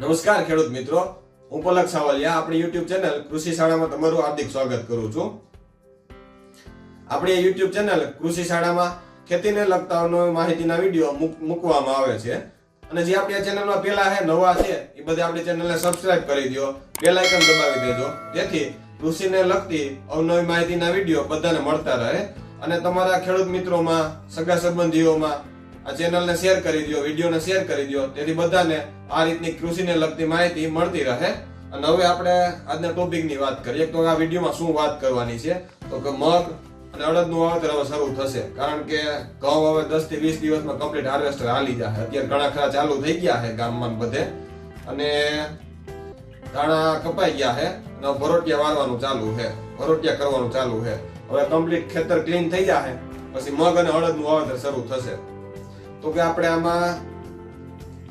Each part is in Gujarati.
નમસ્કાર ખેડૂત મિત્રો. હું પલક સાવલિયા, આપણી યુટ્યુબ ચેનલ કૃષિ શાળામાં તમારું હાર્દિક સ્વાગત કરું છું. આપણી યુટ્યુબ ચેનલ કૃષિ શાળામાં ખેતીને લગતા માહિતીના વીડિયો મૂકવામાં આવે છે. અને જે આપણી ચેનલમાં પેલા છે, નવા છે, એ બધા આપણી ચેનલને સબસ્ક્રાઇબ કરી દો. બેલ આઇકન દબાવી દેજો. જેથી કૃષિને લગતી અવનવી માહિતીના વીડિયો બધાને મળતા રહે. અને તમારા ખેડૂત મિત્રોમાં, સગા સંબંધીઓમાં આ ચેનલને શેર કરી દો વિડીયોને શેર કરી દો તેથી બધાને આ રીતની કૃષિને લગતી માહિતી મળતી રહે. અને હવે આપણે આજના ટોપિકની વાત કરીએ. તો આ વિડીયોમાં શું વાત કરવાની છે? તો કે મગ અને અડદનું વાવેતર હવે શરૂ થશે. કારણ કે ઘઉં હવે દસથી વીસ દિવસમાં કમ્પ્લીટ હાર્વેસ્ટર હાલી જશે અત્યારે ઘણા ખરા ચાલુ થઈ ગયા છે ગામમાં બધે. અને દાણા કપાઈ ગયા છે અને ભરોટિયા વારવાનું ચાલુ છે ભરોટિયા કરવાનું ચાલુ છે હવે કમ્પ્લીટ ખેતર ક્લીન થઈ જશે પછી મગ અને અડદનું વાવેતર શરૂ થશે. તો કે આપણે આમાં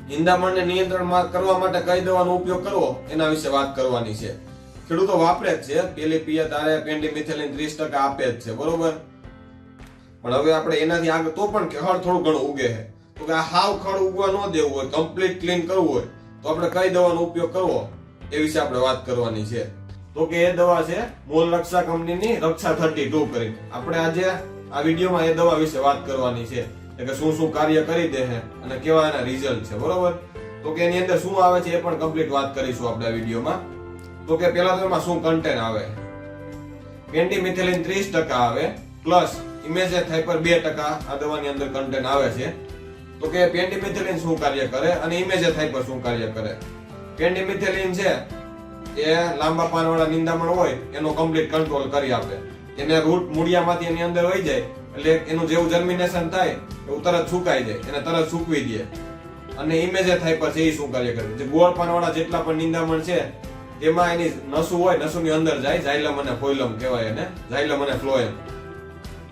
નિંદામણને નિયંત્રણમાં કરવા માટે કઈ દવાનો ઉપયોગ કરવો, એના વિશે વાત કરવાની છે. ખેડૂતો વાપરે જ છે. પેલી પિયત આરે પેન્ડીમિથેલિન 30% આપે જ છે. બરોબર? પણ હવે આપણે એનાથી આગળ તો પણ ખડ થોડું ઘણું ઉગે છે. તો કે આ હાવ ખડ ઉગવા ન દેવું હોય કમ્પ્લીટ ક્લીન કરવું હોય, તો આપણે કઈ દવાનો ઉપયોગ કરવો? એ વિશે આપણે વાત કરવાની છે. તો કે એ દવા છે મોલ રક્ષા કંપનીની રક્ષા થર્ટી ટુ કરીને. આપણે આજે આ વિડીયોમાં એ દવા વિશે વાત કરવાની છે. એટલે શું શું કાર્ય કરી દે છે અને કેવા એના રિઝલ્ટ છે, બરોબર? તો કે એની અંદર શું આવે છે એ પણ કમ્પ્લીટ વાત કરીશું આપણે વિડીયોમાં. તો કે પેલા તો એમાં શું કન્ટેન્ટ આવે? પેન્ટીમિથેલિન ત્રીસ ટકા આવે પ્લસ ઇમેજે થાઇપર બે ટકા આ દવાની અંદર કન્ટેન્ટ આવે છે. તો કે પેન્ટીમિથેલિન શું કાર્ય કરે અને ઇમેજે થાઇપર શું કાર્ય કરે? પેન્ટીમિથેલિન છે, એ લાંબા પાનવાળા નિંદામણ હોય, એનો કમ્પ્લીટ કંટ્રોલ કરી આપે. એને રૂટ મૂળિયામાંથી એની અંદર વહી જાય એટલે એનું જેવું જર્મિનેશન થાય એવું તરત સુકાઈ જાય, એને તરત સૂકવી દે. અને ઇમેજે થાય પછી એ શું કાર્ય કરે? જે ગોળ પાનવાળા જેટલા પણ નિંદામણ છે, એમાં એની નસું હોય, નસુની અંદર જાય ઝાયલમ અને ફોઇલમ કહેવાય એને ઝાયલમ અને ફ્લોએમ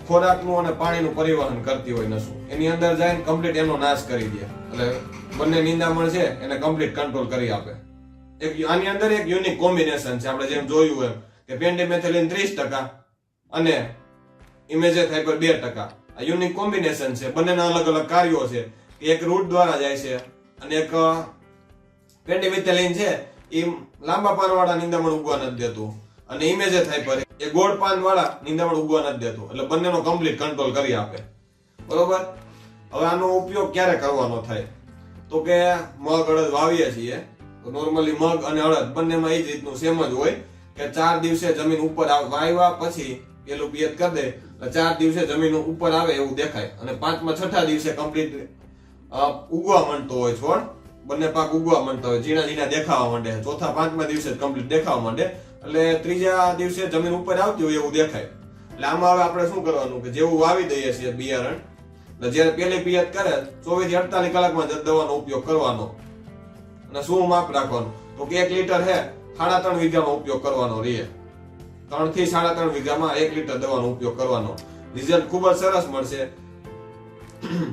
ખોરાકનું અને પાણીનું પરિવહન કરતી હોય નસું. એની અંદર જાય કમ્પ્લીટ એનો નાશ કરી દે. એટલે બંને નિંદામણ છે, એને કમ્પ્લીટ કંટ્રોલ કરી આપે. એક આની અંદર એક યુનિક કોમ્બિનેશન છે, આપણે જેમ જોયું એમ, કે પેન્ડેમેથેલિન ત્રીસ ટકા અને ઇમેજે થાઇપર બે ટકા. આ યુનિક કોમ્બિનેશન છે. બંનેના અલગ અલગ કાર્યો છે. એક રૂટ દ્વારા જાય છે અને એક પેન્ડિવિથેલિન છે, એ લાંબા પાનવાળા નિંદામણ ઉગવા નથી દેતું. અને ઇમેજે થાઇપર એ ગોળ પાનવાળા નિંદામણ ઉગવા નથી દેતું. એટલે બંનેનો કમ્પ્લીટ કંટ્રોલ કરી આપે. બરોબર? હવે આનો ઉપયોગ ક્યારે કરવાનો થાય? તો કે મગ, અડદ વાવીએ છીએ. નોર્મલી મગ અને અડદ બંનેમાં એ જ રીતનું સેમ જ હોય કે ચાર દિવસે જમીન ઉપર વાવ્યા પછી પેલું પિયત કરી દે. ચાર દિવસે જમીન ઉપર આવે એવું દેખાય. અને પાંચમા છઠ્ઠા દિવસે કમ્પ્લીટ ઉગવા માંડતો હોય છોડ બંને પાક ઉગવા માંડતો હોય. ઝીણા ઝીણા દેખાવા માંડે ચોથા, પાંચમા દિવસે કમ્પ્લીટ દેખાવા માંડે. એટલે ત્રીજા દિવસે જમીન ઉપર આવતી હોય એવું દેખાય. એટલે આમાં હવે આપણે શું કરવાનું કે જેવું વાવી દઈએ છીએ બિયારણ, એટલે જ્યારે પેલી પિયત કરે, ચોવીસ અડતાલીસ કલાકમાં જ દવાનો ઉપયોગ કરવાનો. અને શું માપ રાખવાનું? તો કે એક લીટર હે સાડા ત્રણ વીઘામાં ઉપયોગ કરવાનો રહે. ત્રણથી સાડા ત્રણ વીઘામાં એક લીટર દવાનો ઉપયોગ કરવાનો. રિઝલ્ટ ખૂબ જ સરસ મળશે.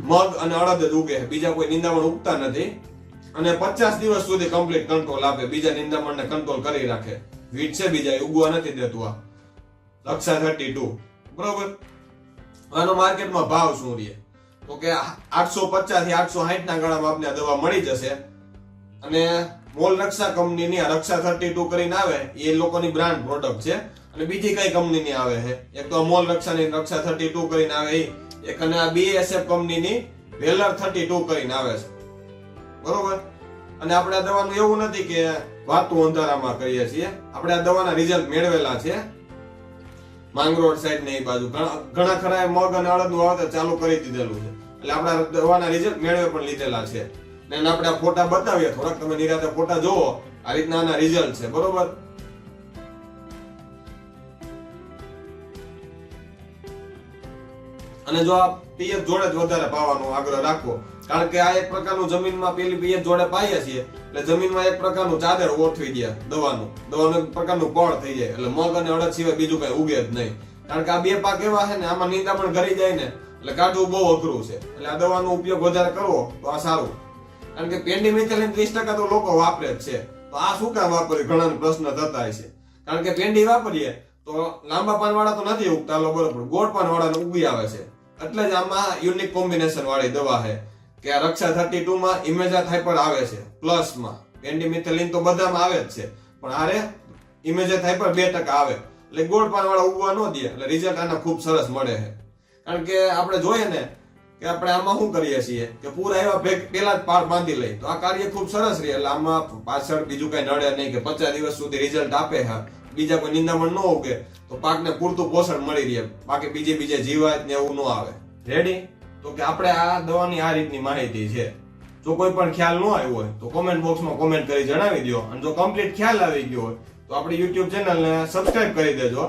મગ અને અડદ જ ઉગે, બીજા કોઈ નિંદામણ ઉગતા નથી. અને પચાસ દિવસ સુધી કમ્પ્લીટ કંટ્રોલ આપે, બીજા નિંદામણને કંટ્રોલ કરી રાખે. વીટ છે બીજા, એ ઉગવા નથી દેતું આ. રક્ષા થર્ટી ટુ બરોબર? આનો માર્કેટમાં ભાવ શું રહે? તો કે આઠસો પચાસથી આઠસો સાઠ ના ગાળામાં આપને દવા મળી જશે. અને મોલ રક્ષા કંપનીની રક્ષા થર્ટી ટુ કરીને આવે, એ લોકોની બ્રાન્ડ પ્રોડક્ટ છે. અને બીજી કઈ કંપનીની આવે છે? એક તો મોલ રક્ષાની રક્ષા થર્ટી ટુ કરીને આવે એક અને આ બીએસએફ કંપનીની વેલર થર્ટી ટુ કરીને આવે છે. બરોબર? અને આપણે આ દવાનું એવું નથી કે વાતું અંધારામાં કરીએ છીએ. આપણે આ દવાના રિઝલ્ટ મેળવેલા છે. માંગરોળ સાઈડ ને એ બાજુ. ઘણા ખરા મગ અને અડદનું વાવેતર ચાલુ કરી દીધેલું છે. એટલે આપણા દવાના રિઝલ્ટ મેળવે પણ લીધેલા છે. ને આપણે ફોટા બતાવીએ થોડાક. તમે નિરાતે ફોટા જોવો આ રીતના આના રિઝલ્ટ છે. બરોબર? અને જો આ પિયત જોડે જ વધારે પાવાનો આગ્રહ રાખવો કારણ કે આ એક પ્રકારનું જમીનમાં પેલી પિયત જોડે પાઈએ છીએ, એટલે જમીનમાં એક પ્રકારનું ચાદર ગોઠવી દે દવાનું. દવાનું એક પ્રકારનું પળ થઈ જાય, એટલે મગ અને અડદ સિવાય બીજું કઈ ઉગે જ નહીં. કારણ કે આ બે પાક એવા છે ને, આમાં નીંદા પણ કરી જાય ને, એટલે કાઢવું બહુ અઘરું છે. એટલે આ દવાનો ઉપયોગ વધારે કરવો, તો આ સારું. કારણ કે પેન્ડીમિથેલિન ત્રીસ ટકા તો લોકો વાપરે જ છે. તો આ શું કામ વાપરીએ ઘણા પ્રશ્ન થતા છે. કારણ કે પેન્ડી વાપરીએ, તો લાંબા પાન વાળા તો નથી ઉગતા બરોબર. ગોળ પાન વાળા ઉગી આવે છે. એટલે જ આમાં યુનિક કોમ્બિનેશન વાળી દવા છે કે આ રક્ષા થર્ટી ટુ માં ઇમેજા પણ આવે છે પ્લસમાં. પેન્ડીમિથેલિન તો બધામાં આવે જ છે, પણ આરે ઇમેજેથ હાઇપર બે ટકા આવે. એટલે ગોળ પાન વાળા ઉગવા ન દે, એટલે રિઝલ્ટ આના ખૂબ સરસ મળે છે. કારણ કે આપણે જોઈએ ને કે આપણે આમાં શું કરીએ છીએ કે પૂરા એવા ભેગ, પેલા જ પાર બાંધી લઈ તો આ કાર્ય ખૂબ સરસ રહે, એટલે આમાં પાછળ બીજું કઈ નડે નહીં કે પચાસ દિવસ સુધી રિઝલ્ટ આપે હા. બીજા કોઈ નિંદામણ ન ઉગે તો પાકને પૂરતું પોષણ મળી રહે. બાકી બીજે બીજે જીવાત ને એવું ન આવે. રેડી તો કે આપણે આ દવાની આ રીતની માહિતી છે. જો કોઈ પણ ખ્યાલ ન આવ્યો હોય, તો કોમેન્ટ બોક્સમાં કોમેન્ટ કરી જણાવી દો અને જો કમ્પ્લીટ ખ્યાલ આવી ગયો હોય, તો આપણી યુટ્યુબ ચેનલને સબસ્ક્રાઇબ કરી દેજો.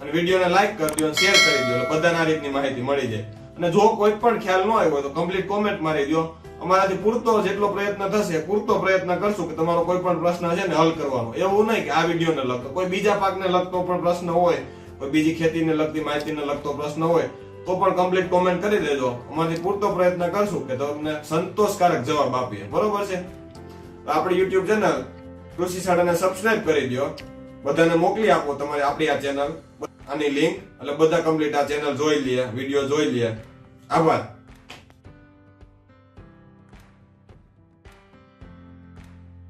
અને વિડીયોને લાઈક કરી દો અને શેર કરી દો એટલે બધાને આ રીતની માહિતી મળી જાય. અને જો કોઈ પણ ખ્યાલ ન આવ્યો હોય, તો કમ્પ્લીટ કોમેન્ટ મારી દો અમારાથી પૂરતો જેટલો પ્રયત્ન થશે, પૂરતો પ્રયત્ન કરશું કે તમારો કોઈ પણ પ્રશ્ન છે ને હલ કરવાનો. એવું નહીં કે આ વિડીયોને લગતો. કોઈ બીજા પાકને લગતો પણ પ્રશ્ન હોય, કોઈ બીજી ખેતીને લગતી, માહિતીને લગતો પ્રશ્ન હોય, તો પણ કમ્પ્લીટ કોમેન્ટ કરી દેજો. અમારાથી પૂરતો પ્રયત્ન કરશું કે તમને સંતોષકારક જવાબ આપીએ. બરોબર છે? આપણે યુટ્યુબ ચેનલ કૃષિ શાળાને સબસ્ક્રાઇબ કરી દો. બધાને મોકલી આપો તમારે, આપણી આ ચેનલ આની લિંક એટલે બધા કમ્પ્લીટ આ ચેનલ જોઈ લે, વીડિયો જોઈ લે. આભાર.